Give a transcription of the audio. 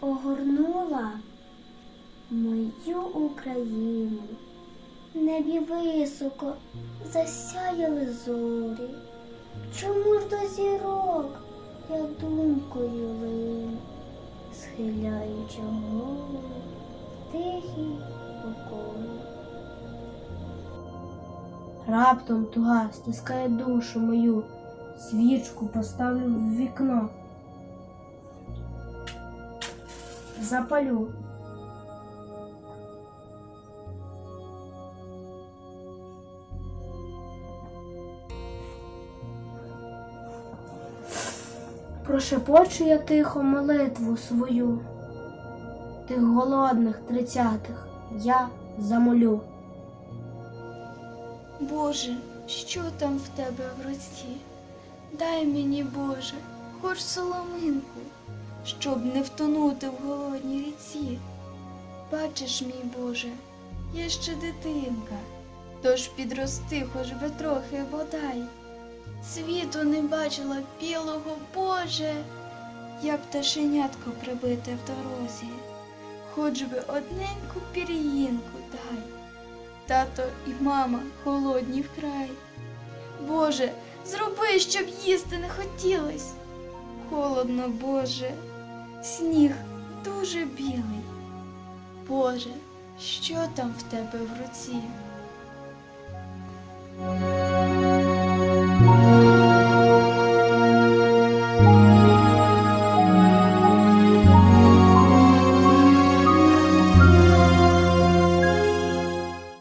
огорнула мою Україну. Небі високо засяяли зорі. Чому ж до зірок я думкою лину, схиляючи голову в тихий покой. Раптом туга стискає душу мою, свічку поставлю в вікно. Запалю. Прошепочу я тихо молитву свою. Тих голодних тридцятих я замолю. Боже, що там в тебе в руці? Дай мені, Боже, хоч соломинку, щоб не втонути в голодній ріці. Бачиш, мій Боже, я ще дитинка, тож підрости хоч би трохи бодай. Світу не бачила білого, Боже, я пташенятко прибите в дорозі, хоч би одненьку пір'їнку дай. Тато і мама холодні вкрай. Боже, зроби, щоб їсти не хотілось. Холодно, Боже, сніг дуже білий. Боже, що там в тебе в руці?